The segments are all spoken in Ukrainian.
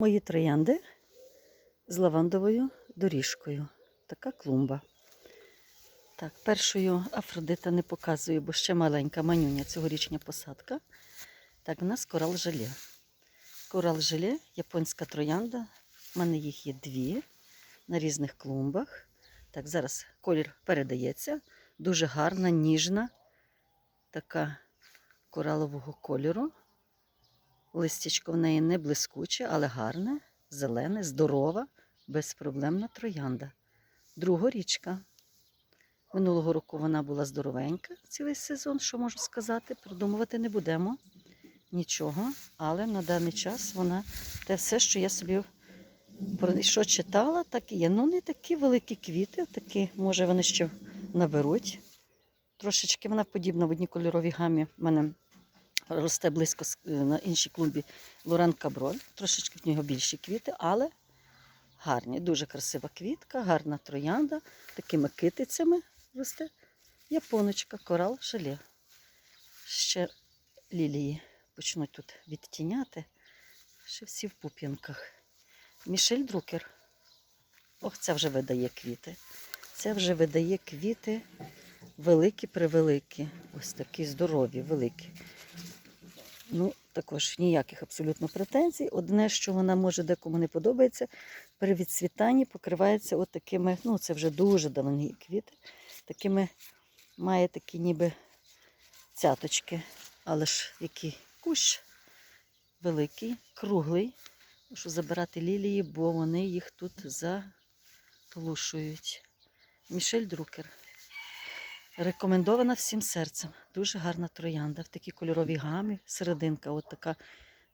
Мої троянди з лавандовою доріжкою. Така клумба. Так, першою Афродита не показую, бо ще маленька манюня цьогорічня посадка. Так, в нас корал желе. Корал желе, японська троянда. У мене їх є дві на різних клумбах. Так, зараз колір передається. Дуже гарна, ніжна, така коралового кольору. Листячко в неї не блискуче, але гарне, зелене, здорова, безпроблемна троянда. Другорічка. Минулого року вона була здоровенька цілий сезон, що можу сказати. Придумувати не будемо нічого, але на даний час вона те все, що я собі про що читала, так і є. Ну, не такі великі квіти, такі, може, вони ще наберуть. Трошечки вона подібна в одній кольоровій гамі. В мене росте близько е, на іншій клумбі Лоран Каброль. Трошечки в нього більші квіти, але гарні. Дуже красива квітка, гарна троянда, такими китицями росте. Японочка, корал, шале. Ще лілії почнуть тут відтіняти. Ще всі в пуп'янках. Мішель Друкер. Ох, це вже видає квіти. Це вже видає квіти великі превеликі. Ось такі здорові, великі. Ну, також ніяких абсолютно претензій. Одне, що вона може декому не подобається, при відцвітанні покривається от такими, ну це вже дуже давні квіти, такими має такі ніби цяточки. Але ж який кущ великий, круглий. Мушу забирати лілії, бо вони їх тут заглушують. Мішель Друкер. Рекомендована всім серцем. Дуже гарна троянда в такій кольоровій гамі. Серединка, от така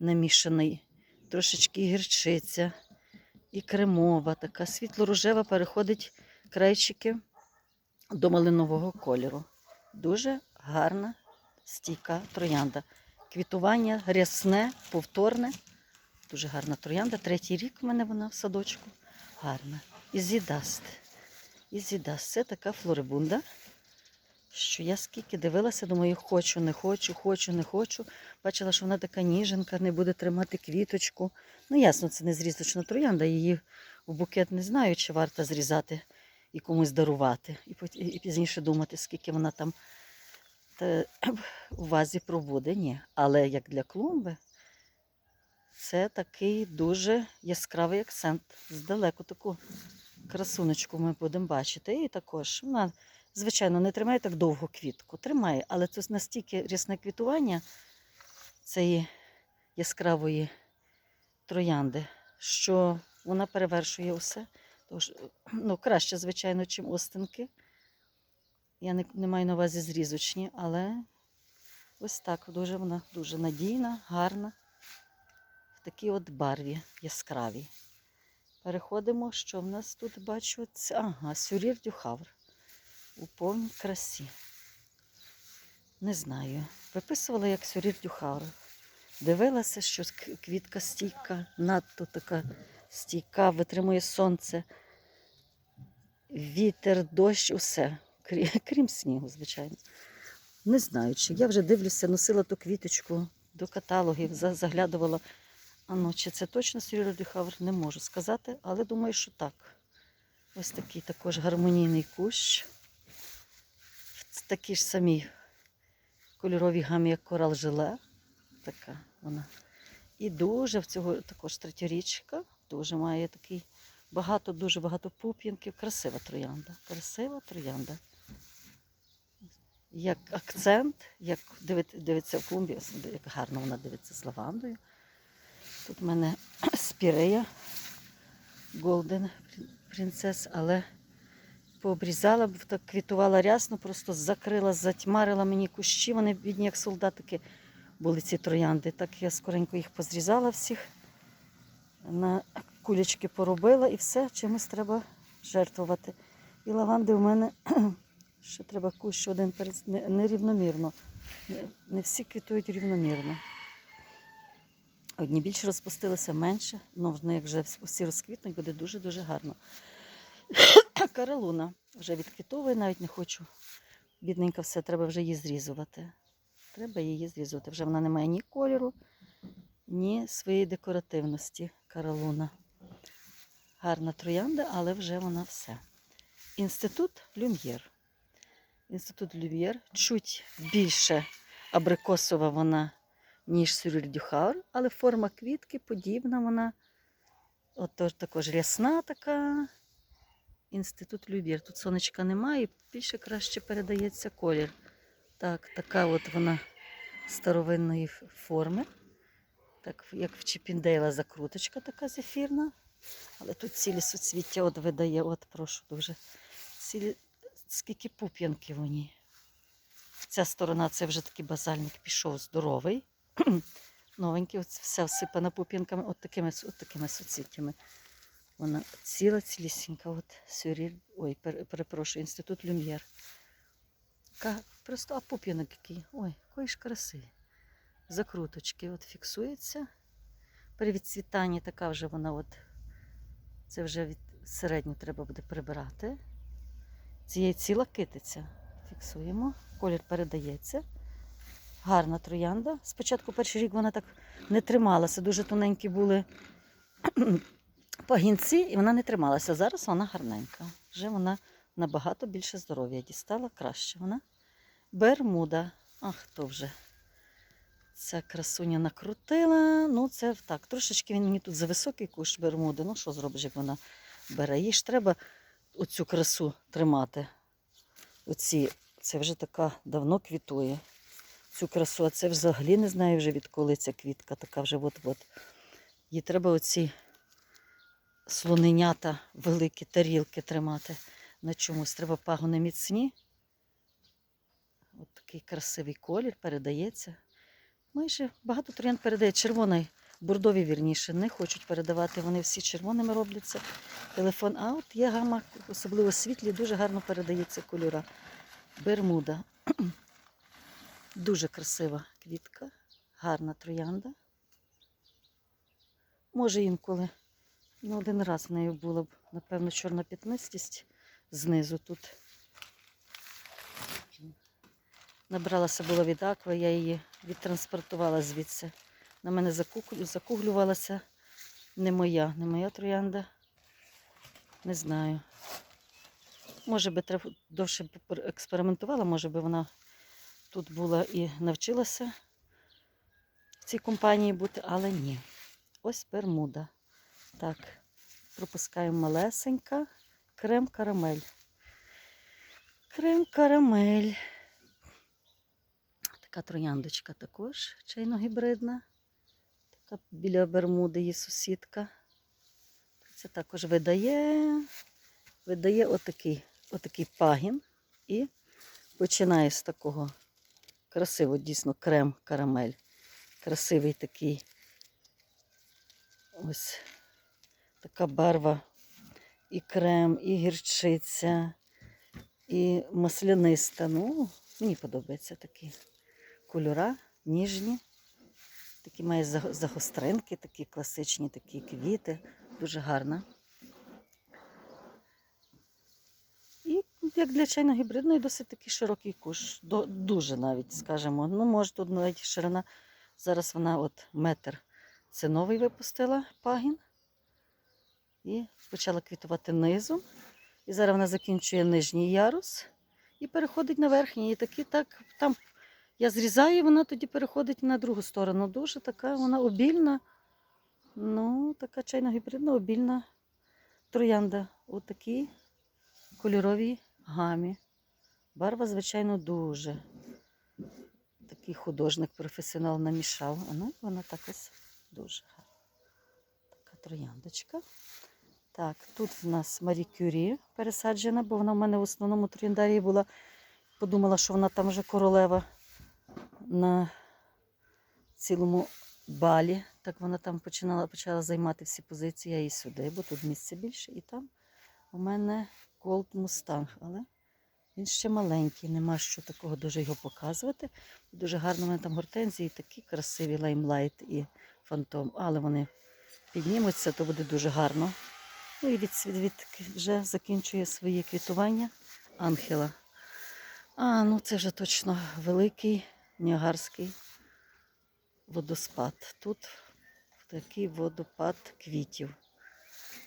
намішаний, трошечки гірчиця і кремова, така світло-рожева переходить крайчики до малинового кольору. Дуже гарна, стійка троянда. Квітування рясне, повторне. Дуже гарна троянда. Третій рік в мене вона в садочку. Гарна. Ізідаст. Ізідаст. Це така флорибунда що я скільки дивилася, думаю, хочу, не хочу, хочу, не хочу. Бачила, що вона така ніженка, не буде тримати квіточку. Ну, ясно, це не зрізочна троянда, її в букет не знаю, чи варто зрізати і комусь дарувати. І, пізніше думати, скільки вона там та, у вазі пробуде. Ні. Але як для клумби, це такий дуже яскравий акцент. Здалеку таку красуночку ми будемо бачити. І також вона Звичайно, не тримає так довго квітку. Тримає, але це настільки рясне квітування цієї яскравої троянди, що вона перевершує усе. Тож, ну, краще, звичайно, чим остинки. Я не, не маю на увазі зрізочні, але ось так дуже вона дуже надійна, гарна, в такій от барві яскравій. Переходимо, що в нас тут бачу. Ага, сюрір дюхавр у повній красі. Не знаю. Виписувала як сюрір дюхавр. Дивилася, що квітка стійка, надто така стійка, витримує сонце, вітер, дощ, усе. Крі- Крім снігу, звичайно. Не знаю, чи я вже дивлюся, носила ту квіточку до каталогів, заглядувала. А чи це точно сюрір дюхавр, не можу сказати, але думаю, що так. Ось такий також гармонійний кущ в такій ж самій кольоровій гамі, як корал жиле. Така вона. І дуже в цього також третьорічка, дуже має такий багато, дуже багато пуп'янків. Красива троянда. Красива троянда. Як акцент, як дивиться в клумбі, як гарно вона дивиться з лавандою. Тут в мене спірея Голден принцес, але пообрізала, бо так квітувала рясно, просто закрила, затьмарила мені кущі. Вони бідні, як солдатики були ці троянди. Так я скоренько їх позрізала всіх, на кулечки поробила і все, чимось треба жертвувати. І лаванди в мене ще треба кущ один перед нерівномірно. Не- всі квітують рівномірно. Одні більше розпустилися, менше. Ну, як вже всі розквітнуть, буде дуже-дуже гарно. Каралуна вже відквітовує, навіть не хочу. Бідненька все, треба вже її зрізувати. Треба її зрізувати. Вже вона не має ні кольору, ні своєї декоративності. Каролуна. Гарна троянда, але вже вона все. Інститут Люм'єр. Інститут Люм'єр чуть більше абрикосова вона, ніж Сюріль Дюхар, але форма квітки подібна вона. От також рясна така. Інститут Люм'єр. Тут сонечка немає, більше краще передається колір. Так, така от вона старовинної форми. Так, як в Чіпіндейла закруточка така зефірна. Але тут цілі суцвіття от видає, от прошу дуже. Цілі, скільки пуп'янків у ній. Ця сторона це вже такий базальник пішов здоровий. Новенький, от все всипана пуп'янками, от такими, от такими суцвіттями. Вона ціла, цілісінька. От сюріль, ой, перепрошую, інститут Люм'єр. Просто а пуп'янок який. Ой, якої ж краси. Закруточки от фіксується. При відцвітанні така вже вона от. Це вже від середню треба буде прибирати. Цієї ціла китиця. Фіксуємо. Колір передається. Гарна троянда. Спочатку перший рік вона так не трималася. Дуже тоненькі були пагінці, і вона не трималася. Зараз вона гарненька. Вже вона набагато більше здоров'я дістала, краще вона. Бермуда. Ах, то вже. Ця красуня накрутила. Ну, це так. Трошечки він мені тут за високий куш бермуди. Ну, що зробиш, як вона бере? Їй ж треба оцю красу тримати. Оці, це вже така давно квітує. Цю красу, а це взагалі не знаю вже відколи ця квітка, така вже от-от. Їй треба оці слоненята, великі тарілки тримати на чомусь. Треба пагони міцні. От такий красивий колір передається. Майже багато троянд передає червоний, бордові вірніше, не хочуть передавати. Вони всі червоними робляться. Телефон. А от є гама, особливо світлі, дуже гарно передається кольора. Бермуда. Дуже красива квітка, гарна троянда. Може інколи. Ну, один раз в неї була б, напевно, чорна п'ятнистість знизу тут. Набралася була від акви, я її відтранспортувала звідси. На мене закуглювалася. Не моя, не моя троянда. Не знаю. Може би треба довше експериментувала, може би вона тут була і навчилася в цій компанії бути, але ні. Ось Бермуда. Так, пропускаємо малесенька. Крем карамель. Крем карамель. Така трояндочка також чайно-гібридна. Така біля Бермуди є сусідка. Це також видає, видає отакий, отакий пагін. І починає з такого красивого, дійсно, крем карамель. Красивий такий. Ось така барва. І крем, і гірчиця, і масляниста. Ну, мені подобаються такі кольора, ніжні. Такі має загостринки, такі класичні такі квіти. Дуже гарна. І як для чайно-гібридної досить такий широкий куш. Дуже навіть, скажімо. Ну, може, тут навіть ширина. Зараз вона от метр. Це новий випустила пагін. І почала квітувати низом. І зараз вона закінчує нижній ярус і переходить на верхній. І такі так там я зрізаю, і вона тоді переходить на другу сторону. Дуже така вона обільна. Ну, така чайно-гібридна, обільна троянда. У такій кольоровій гамі. Барва, звичайно, дуже. Такий художник, професіонал намішав. Ну, вона так ось дуже гарна. Така трояндочка. Так, тут в нас Марі Кюрі пересаджена, бо вона в мене в основному трояндарії була. Подумала, що вона там вже королева на цілому балі. Так вона там починала, почала займати всі позиції, я її сюди, бо тут місця більше. І там у мене Gold Mustang, але він ще маленький, нема що такого дуже його показувати. Дуже гарно у мене там гортензії, такі красиві лаймлайт і фантом, але вони піднімуться, то буде дуже гарно. Ну і від, від, від вже закінчує своє квітування ангела. А, ну це вже точно великий Ніагарський водоспад. Тут такий водопад квітів.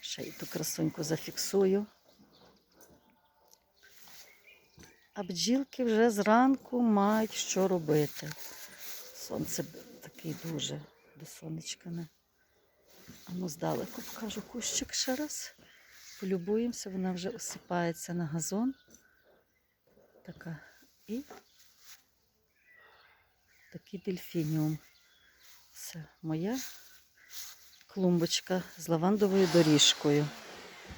Ще й ту красуньку зафіксую. А бджілки вже зранку мають що робити. Сонце такий дуже до сонечка не. Ну здалеку покажу кущик ще раз. Полюбуємося, вона вже осипається на газон. Така. І такий дельфініум. Це моя клумбочка з лавандовою доріжкою.